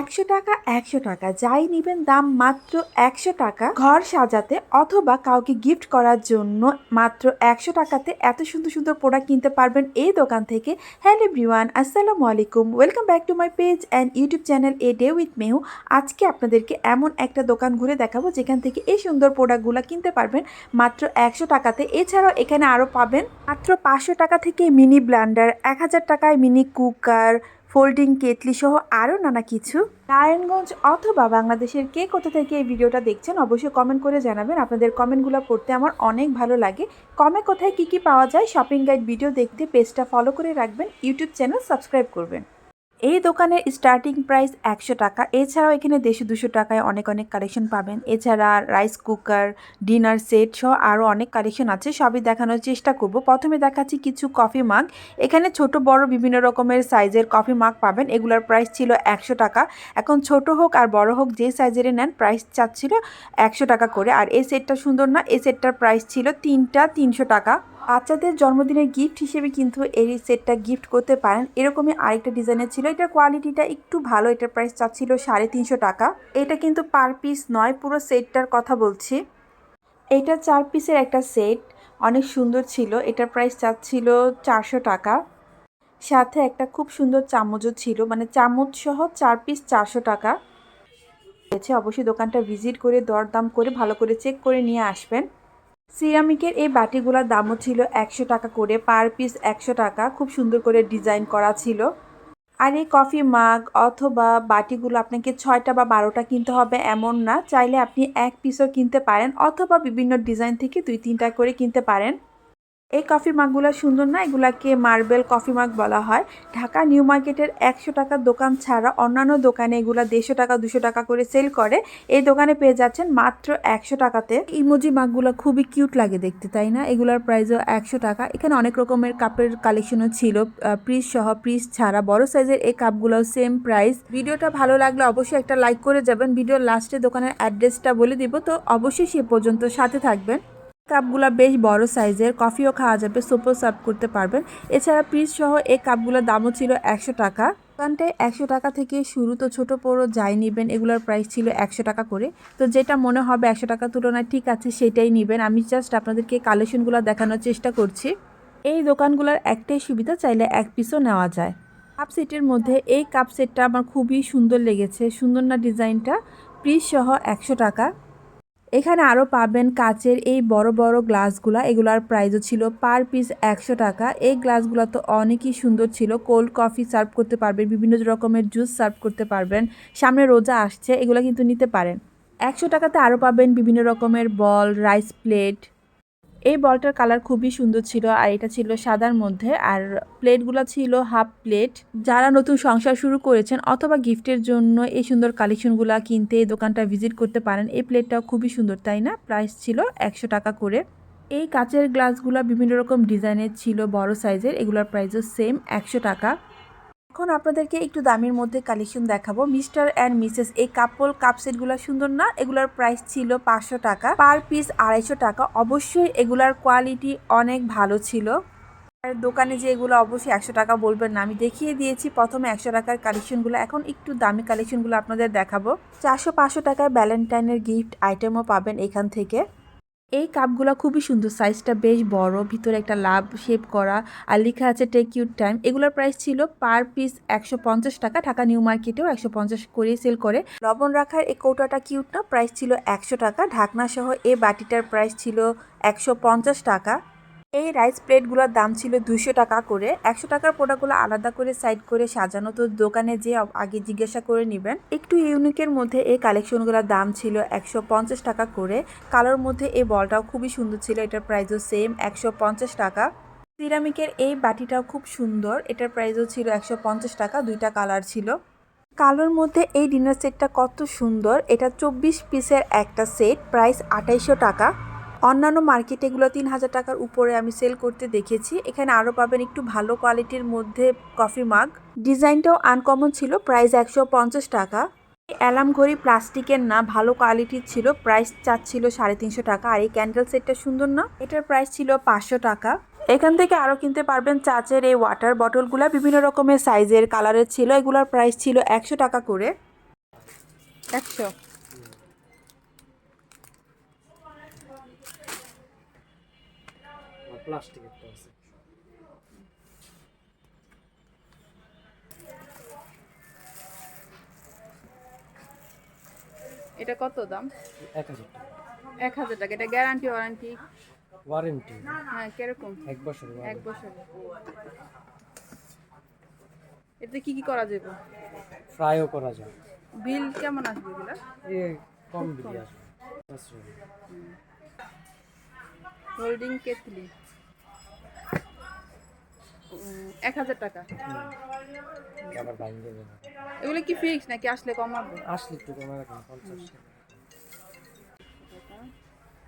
একশো টাকা একশো টাকা, যাই নেবেন দাম মাত্র একশো টাকা। ঘর সাজাতে অথবা কাউকে গিফট করার জন্য মাত্র একশো টাকাতে এত সুন্দর সুন্দর প্রোডাক্ট কিনতে পারবেন এই দোকান থেকে। হ্যালো এভরিওয়ান আসসালামু আলাইকুম। Welcome back to my page and YouTube channel a day with Mehu আজকে আপনাদেরকে এমন একটা দোকান ঘুরে দেখাবো যেখান থেকে এই সুন্দর প্রোডাক্টগুলো কিনতে পারবেন মাত্র একশো টাকাতে। এছাড়াও এখানে আরও পাবেন মাত্র পাঁচশো টাকা থেকে মিনি ব্লান্ডার এক হাজার টাকায় মিনি কুকার ফোল্ডিং কেটলি সহ আরও নানা কিছু। নারায়ণগঞ্জ অথবা বাংলাদেশের কে কোথা থেকে এই ভিডিওটা দেখছেন অবশ্যই কমেন্ট করে জানাবেন। আপনাদের কমেন্টগুলো পড়তে আমার অনেক ভালো লাগে। কমে কোথায় কি কি পাওয়া যায়? শপিং গাইড ভিডিও দেখতে পেজটা ফলো করে রাখবেন। ইউটিউব চ্যানেল সাবস্ক্রাইব করবেন। এই দোকানের স্টার্টিং প্রাইস একশো টাকা। এছাড়াও এখানে দেড়শো দুশো টাকায় অনেক অনেক কালেকশন পাবেন। এছাড়া রাইস কুকার ডিনার সেট সহ আরও অনেক কালেকশন আছে। সবই দেখানোর চেষ্টা করব। প্রথমে দেখাচ্ছি কিছু কফি মাগ এখানে ছোট, বড় বিভিন্ন রকমের সাইজের কফি মাগ পাবেন। এগুলোর প্রাইস ছিল একশো টাকা। এখন ছোট হোক আর বড় হোক, যে সাইজের নেন প্রাইস চাচ্ছিল একশো টাকা করে। আর এই সেটটা সুন্দর না, এই সেটটার প্রাইস ছিল তিনটা তিনশো টাকা। বাচ্চাদের জন্মদিনের গিফট হিসেবে কিন্তু এই সেটটা গিফট করতে পারেন। এরকমই আরেকটা ডিজাইনের ছিল। এটার কোয়ালিটিটা একটু ভালো। এটার প্রাইস চাচ্ছিল সাড়ে তিনশো টাকা। এটা কিন্তু পার পিস নয়, পুরো সেটটার কথা বলছি। এটা চার পিসের একটা সেট অনেক সুন্দর ছিল। এটার প্রাইস চাচ্ছিল চারশো টাকা। সাথে একটা খুব সুন্দর চামচও ছিল। মানে চামচ সহ চার পিস চারশো টাকা। অবশ্যই দোকানটা ভিজিট করে দরদাম করে ভালো করে চেক করে নিয়ে আসবেন। সিরামিকের এই বাটিগুলোর দামও ছিল একশো টাকা করে, পার পিস একশো টাকা, খুব সুন্দর করে ডিজাইন করা ছিল। আর এই কফি মাগ অথবা বাটিগুলো আপনাকে ছয়টা বা বারোটা কিনতে হবে এমন না, চাইলে আপনি এক পিসও কিনতে পারেন অথবা বিভিন্ন ডিজাইন থেকে দুই তিনটা করে কিনতে পারেন। এই কফি মাগগুলো সুন্দর না? এগুলাকে মার্বেল কফি মাগ বলা হয়। ঢাকা নিউ মার্কেটের একশো টাকার দোকান ছাড়া অন্যান্য দোকানে এগুলা দেড়শো টাকা, দুশো টাকা করে সেল করে। এই দোকানে পেয়ে যাচ্ছেন মাত্র একশো টাকাতে। ইমোজি মাগগুলো খুবই কিউট লাগে দেখতে, তাই না? এগুলার প্রাইসও একশো টাকা। এখানে অনেক রকমের কাপের কালেকশনও ছিল। প্রিস সহ প্রিস ছাড়া। বড় সাইজের এই কাপগুলোও সেম প্রাইস ভিডিওটা ভালো লাগলে অবশ্যই একটা লাইক করে যাবেন। ভিডিওর লাস্টে দোকানের অ্যাড্রেসটা বলে দিব। তো অবশ্যই সে পর্যন্ত সাথে থাকবেন। কাপগুলো বেশ বড় সাইজের, কফিও খাওয়া যাবে, সুপও সার্ভ করতে পারবেন। এছাড়া পিস সহ এই কাপগুলোর দামও ছিল একশো টাকা। দোকানটায় একশো টাকা থেকে শুরু তো ছোটো বড় যাই নেবেন, এগুলোর প্রাইস ছিল একশো টাকা করে। তো যেটা মনে হবে একশো টাকার তুলনায় ঠিক আছে, সেটাই নেবেন। আমি জাস্ট আপনাদেরকে কালেকশনগুলো দেখানোর চেষ্টা করছি। এই দোকানগুলোর একটাই সুবিধা, চাইলে এক পিসও নেওয়া যায়। কাপ সেটের মধ্যে এই কাপ সেটটা আমার খুবই সুন্দর লেগেছে, সুন্দর না ডিজাইনটা। পিস সহ একশো টাকা। এখানে আরও পাবেন কাচের এই বড় বড় গ্লাসগুলা। এগুলার প্রাইসও ছিল পার পিস একশো টাকা। এই গ্লাসগুলো তো অনেকই সুন্দর ছিল। কোল্ড কফি সার্ভ করতে পারবেন, বিভিন্ন রকমের জুস সার্ভ করতে পারবেন। সামনে রোজা আসছে, এগুলো কিন্তু নিতে পারেন। একশো টাকাতে আরও পাবেন বিভিন্ন রকমের বল রাইস প্লেট এই বলটার কালার খুবই সুন্দর ছিল আর এটা ছিল সাদার মধ্যে আর প্লেটগুলো ছিল হাফ প্লেট। যারা নতুন সংসার শুরু করেছেন অথবা গিফটের জন্য এই সুন্দর কালেকশনগুলো কিনতে এই দোকানটা ভিজিট করতে পারেন। এই প্লেটটাও খুবই সুন্দর, তাই না? প্রাইস ছিল একশো টাকা করে। এই কাচের গ্লাসগুলো বিভিন্ন রকম ডিজাইনের ছিল, বড় সাইজের। এগুলোর প্রাইসও সেম, একশো টাকা। এখন আপনাদেরকে একটু দামের মধ্যে কালেকশন দেখাবো। মিস্টার অ্যান্ড মিসেস, এই কাপল কাপ সেটগুলো সুন্দর না? এগুলার প্রাইস ছিল পাঁচশো টাকা। পার পিস আড়াইশো টাকা। অবশ্যই এগুলার কোয়ালিটি অনেক ভালো ছিল। আর দোকানে যে এগুলো অবশ্যই একশো টাকা বলবেন না। আমি দেখিয়ে দিয়েছি, প্রথমে একশো টাকার কালেকশনগুলো এখন একটু দামি কালেকশনগুলো আপনাদের দেখাবো। চারশো পাঁচশো টাকায় ভ্যালেন্টাইনের গিফট আইটেমও পাবেন এখান থেকে। এই কাপগুলো খুবই সুন্দর সাইজটা বেশ বড়, ভিতরে একটা লাভ শেপ করা আর লেখা আছে টেক ইউর টাইম এগুলোর প্রাইস ছিল পার পিস একশো পঞ্চাশ টাকা, ঢাকা নিউ মার্কেটেও একশো পঞ্চাশ করে সেল করে। লবণ রাখার এই কৌটাটা কিউট না? প্রাইস ছিল একশো টাকা, ঢাকনা সহ এই বাটিটার প্রাইস ছিল একশো পঞ্চাশ টাকা। এই রাইস প্লেটগুলোর দাম ছিল দুশো টাকা করে। একশো টাকার প্রোডাক্টগুলো আলাদা করে সাইড করে সাজানো। তো দোকানে যে আগে জিজ্ঞাসা করে নেবেন। একটু ইউনিকের মধ্যে এই কালেকশনগুলোর দাম ছিল একশো পঞ্চাশ টাকা করে। কালোর মধ্যে এই বলটাও খুবই সুন্দর ছিল। এটার প্রাইসও সেম একশো পঞ্চাশ টাকা। সিরামিকের এই বাটিটাও খুব সুন্দর। এটার প্রাইসও ছিল একশো পঞ্চাশ টাকা, দুইটা কালার ছিল। কালোর মধ্যে এই ডিনার সেটটা কত সুন্দর। এটা চব্বিশ পিসের একটা সেট প্রাইস আঠাইশো টাকা। অন্যান্য মার্কেটে এগুলো তিন হাজার টাকার উপরে আমি সেল করতে দেখেছি। এখানে আরও পাবেন একটু ভালো কোয়ালিটির মধ্যে কফি মাগ ডিজাইনটাও আনকমন ছিল প্রাইস একশো পঞ্চাশ টাকা। অ্যালার্ম ঘড়ি প্লাস্টিকের না, ভালো কোয়ালিটির ছিল প্রাইস চাচ্ছিল সাড়ে তিনশো টাকা। আর এই ক্যান্ডেল সেটটা সুন্দর না? এটার প্রাইস ছিল পাঁচশো টাকা। এখান থেকে আরও কিনতে পারবেন চাচের এই ওয়াটার বটলগুলো বিভিন্ন রকমের সাইজের কালারের ছিল। এগুলোর প্রাইস ছিল একশো টাকা করে। একশো। প্লাস্টিকের তো আছে। এটা কত দাম? এক হাজার টাকা। এক হাজার টাকা। এটা গ্যারান্টি ওয়ারেন্টি ওয়ারেন্টি হ্যাঁ কীরকম? এক বছর এক বছর এতে কি কি করা যাবে? ফ্রাইও করা যায় বিল কেমন আসবে এগুলা? এ কম বিলি আসবে। হোল্ডিং উম, এক হাজার টাকা। এগুলো কি ফিক্স নাকি আসলে কমাবো? আসলে একটু কমে রাখেন পঞ্চাশ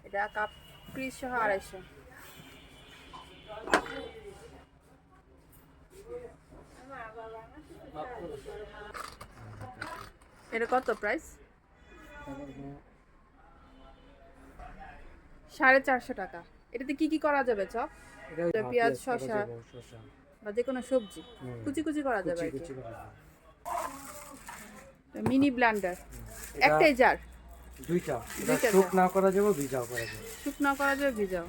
এটা কাপ পিস সহ আড়াইশো। এটা কত প্রাইস সাড়ে চারশো টাকা। এটাতে কি কি করা যাবে চপ? এটা পেঁয়াজ, শসা। বা যে কোনো সবজি। কুচি কুচি করা যাবে। Mini blunder. একটাই জার দুইটা। এটা দুইটা শুক না করা যাবে ভিজাও করা যাবে। শুকনো করা যাবে ভিজাও।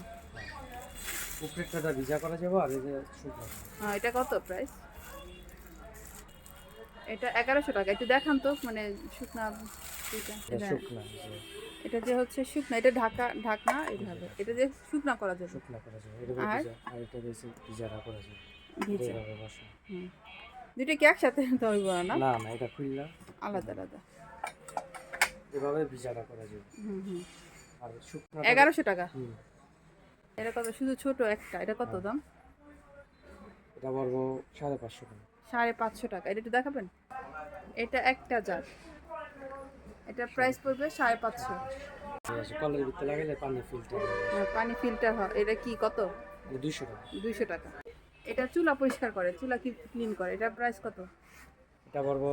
উপরেরটা ভিজা করা যাবে আর এই যে শুকনো হ্যাঁ এটা কত প্রাইস এটা এগারোশো টাকা। একটু দেখান তো মানে শুকনা এটা এটা এটা- শুকনা এটা যে হচ্ছে শুকনা এটা ঢাকা ঢাকনা এইভাবে। এটা যে শুকনা করা যাবে। শুকনা করা যাবে। এটা আর? আর এটা বেশি ভিজাটা করা যাবে। ভিজা। হুম। দুটো কি একসাথে তৈরি না? না না এটা খুললা আলাদা আলাদা। এভাবে ভিজাটা করা যাবে। হুম হুম। আর শুকনা এগারোশো টাকা? হুম। এটা কত? শুধু ছোট একটা। এটা কত দাম? এটা পড়ব সাড়ে পাঁচশো টাকা। সাড়ে পাঁচশো টাকা। এটা একটু দেখাবেন? এটা একটা জার। এটা প্রাইস পড়বে সাড়ে পাঁচশো। কলের ভিতরে লাগাইলে পানি ফিল্টার হ্যাঁ, পানি ফিল্টার হয়। এটা কি কত? দুইশো টাকা। দুইশো টাকা। এটা চুলা পরিষ্কার করে চুলা কি ক্লিন করে? এটা প্রাইস কত? এটা পড়ব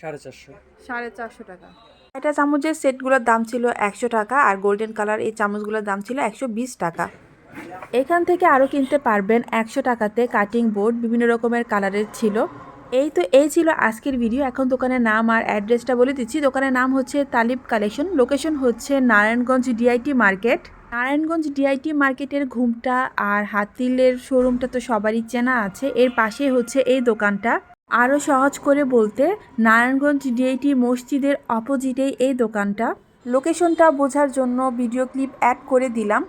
সাড়ে চারশো। সাড়ে চারশো টাকা। এটা চামচের সেটগুলোর দাম ছিল একশো টাকা আর গোল্ডেন কালার এই চামচগুলোর দাম ছিল একশো বিশ টাকা। এখান থেকে আরও কিনতে পারবেন একশো টাকাতে কাটিং বোর্ড বিভিন্ন রকমের কালারের ছিল। এই তো এই ছিল আজকের ভিডিও এখন দোকানের নাম আর অ্যাড্রেসটা বলে দিচ্ছি। দোকানের নাম হচ্ছে তালিব কালেকশন লোকেশন হচ্ছে Narayanganj DIT market Narayanganj DIT মার্কেটের ঘুমটা আর হাতিলের শোরুমটা তো সবারই চেনা আছে। এর পাশে হচ্ছে এই দোকানটা। আরও সহজ করে বলতে, নারায়ণগঞ্জ ডিআইটি মসজিদের অপোজিটেই এই দোকানটা। লোকেশনটা বোঝার জন্য ভিডিও ক্লিপ অ্যাড করে দিলাম।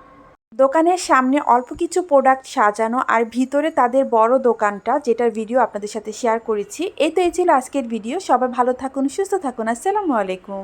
দোকানের সামনে অল্প কিছু প্রোডাক্ট সাজানো আর ভিতরে তাদের বড় দোকানটা, যেটার ভিডিও আপনাদের সাথে শেয়ার করেছি। এই তো, এই ছিল আজকের ভিডিও সবাই ভালো থাকুন, সুস্থ থাকুন। আসসালামু আলাইকুম।